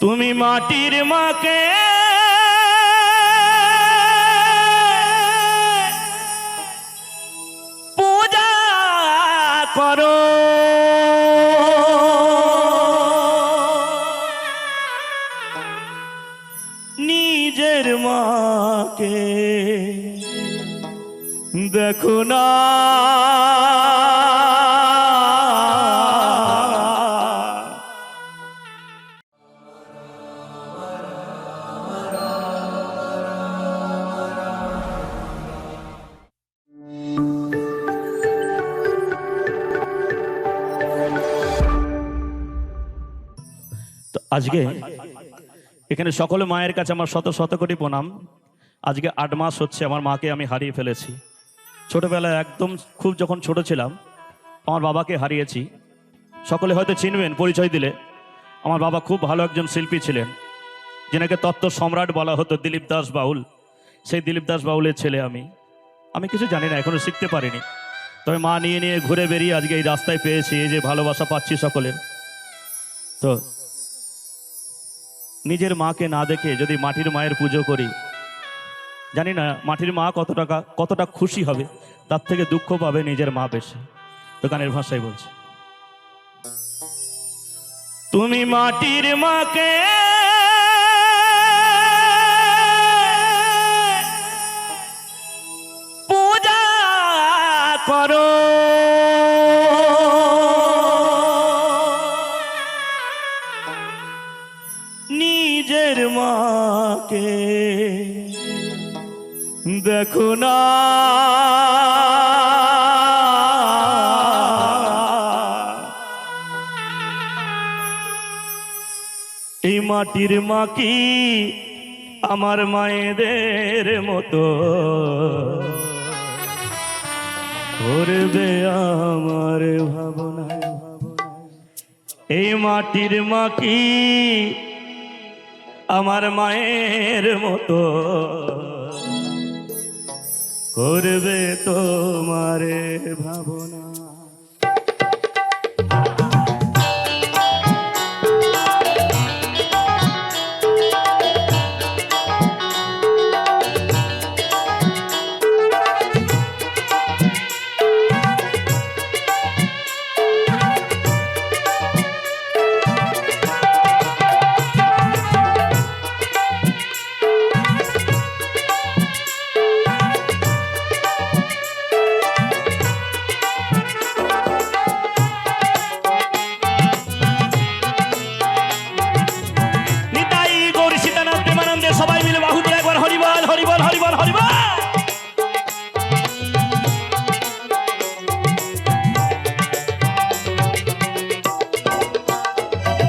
তুমি মাটির মাকে পূজা করো। নিজের মাকে দেখো না। আজকে এখানে সকল মায়ের কাছে আমার শত শত কোটি প্রণাম। আজকে আট মাস হচ্ছে আমার মাকে আমি হারিয়ে ফেলেছি। ছোটবেলায় একদম খুব যখন ছোট ছিলাম, আমার বাবাকে হারিয়েছি। সকলে হয়তো চিনবেন, পরিচয় দিলে। আমার বাবা খুব ভালো একজন শিল্পী ছিলেন, যেনাকে তত্ত্ব সম্রাট বলা হতো দিলীপ দাস বাউল। সেই দিলীপ দাস বাউলের ছেলে আমি। আমি কিছু জানি না, এখনও শিখতে পারিনি। তবে মা নিয়ে নিয়ে ঘুরে বেরিয়ে আজকে এই রাস্তায় পেয়েছি, এই যে ভালোবাসা পাচ্ছি সকলের। তো নিজের মাকে না দেখে যদি মাটির মায়ের পুজো করি, জানি না মাটির মা কত টাকা কতটা খুশি হবে, তার থেকে দুঃখ পাবে নিজের মা বেশি। দোকানের ভাষায় বলছে। তুমি মাটির মাকে পূজা করো। দেখো না এই মাটির মা কি আমার মায়েদের মতো। করবে আমার ভাবনা এই মাটির মা কি আমার মায়ের মতো। করবে তোমারে ভাবনা।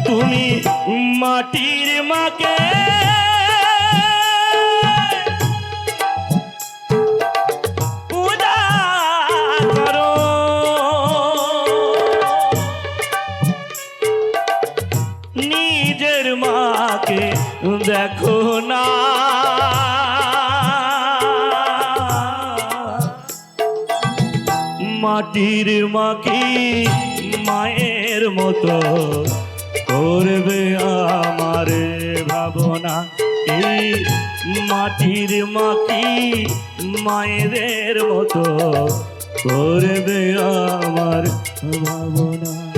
তুমি মাটির মাকে। নিজের মাকে দেখো না। মাটির মাকে মায়ের মতো করবে আমার ভাবনা। এই মাটির মাটি মায়েদের মতো করবে আমার ভাবনা।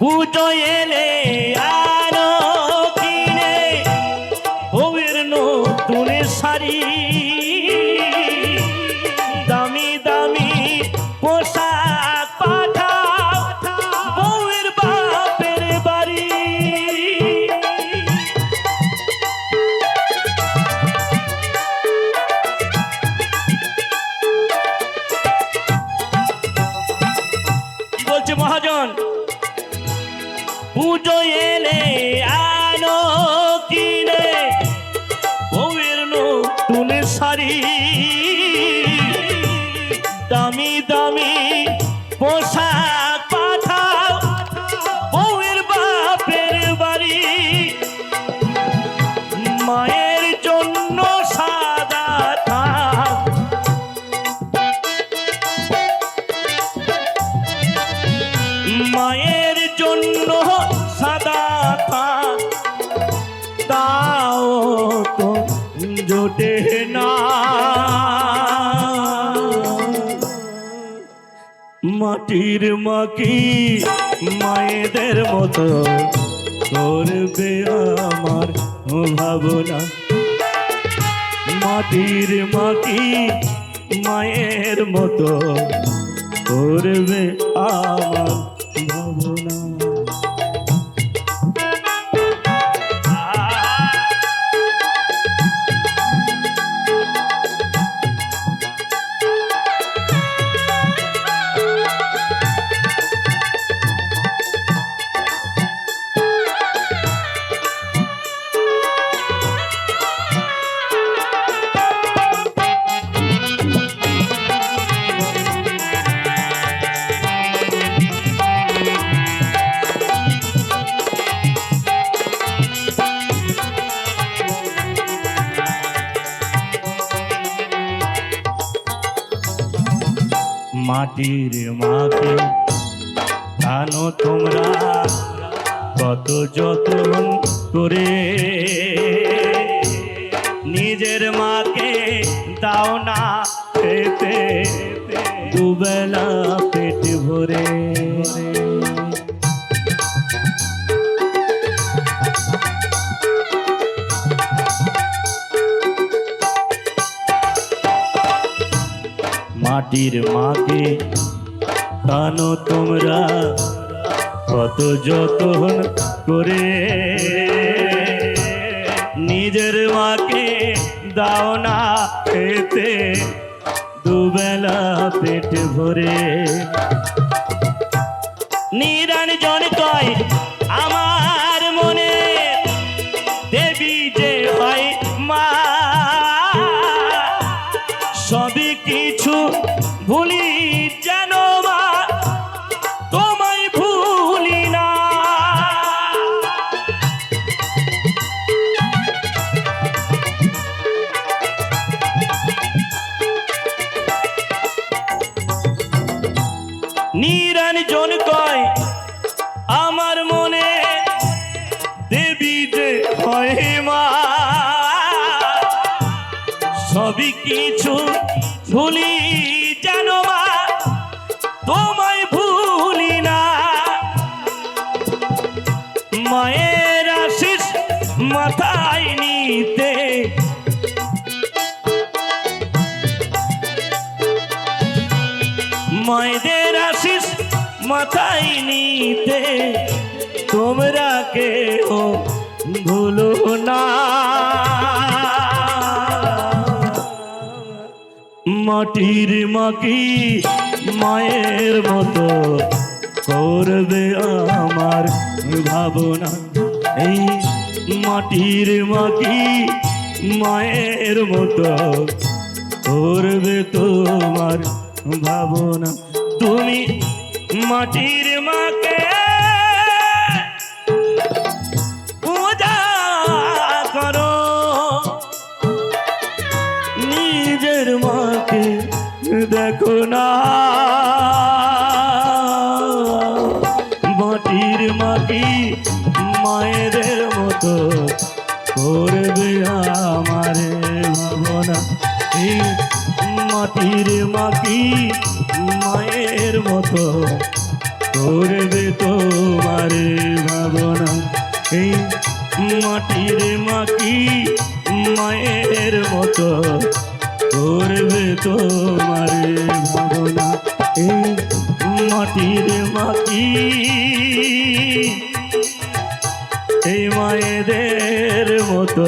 পুজো এলে আরো মাটির মাকি মায়েদের মতো করবে আমার ভাবনা। মাটির মাকি মায়ের মতো করবে আমার ভাবনা। মাটির মাকে জানো তোমরা কত যত্ন করে নিজের মাকে দাও না পেতে দুবেলা পেট মাকে কানো তোমরা কত যতন করে। নিজের মাকে দাও না খেতে, দুবেলা পেট ভরে। নিরঞ্জন কয় কিছু ভুলি জানো মা, তোমায় ভুলি না। মায়ের আশিস মাথায় নিতে মায়েদের আশিস মাথায় নিতে তোমরা কেউ ভুলো না। মাটির মাকি মায়ের মতো করবে আমার ভাবনা। এই মাটির মাকি মায়ের মতো করবে তোমার ভাবনা। তুমি মাটির মাকে না। মাটির মাটি মায়েদের মতো করবে আমার ভাবনা এই মাটির মাটি মায়ের মতো করবে তোমার ভাবনা এই মাটির মাটি মায়ের মতো করবে তোমার ভাবনা এই মাটির মাটি। এই মায়েদের মতো।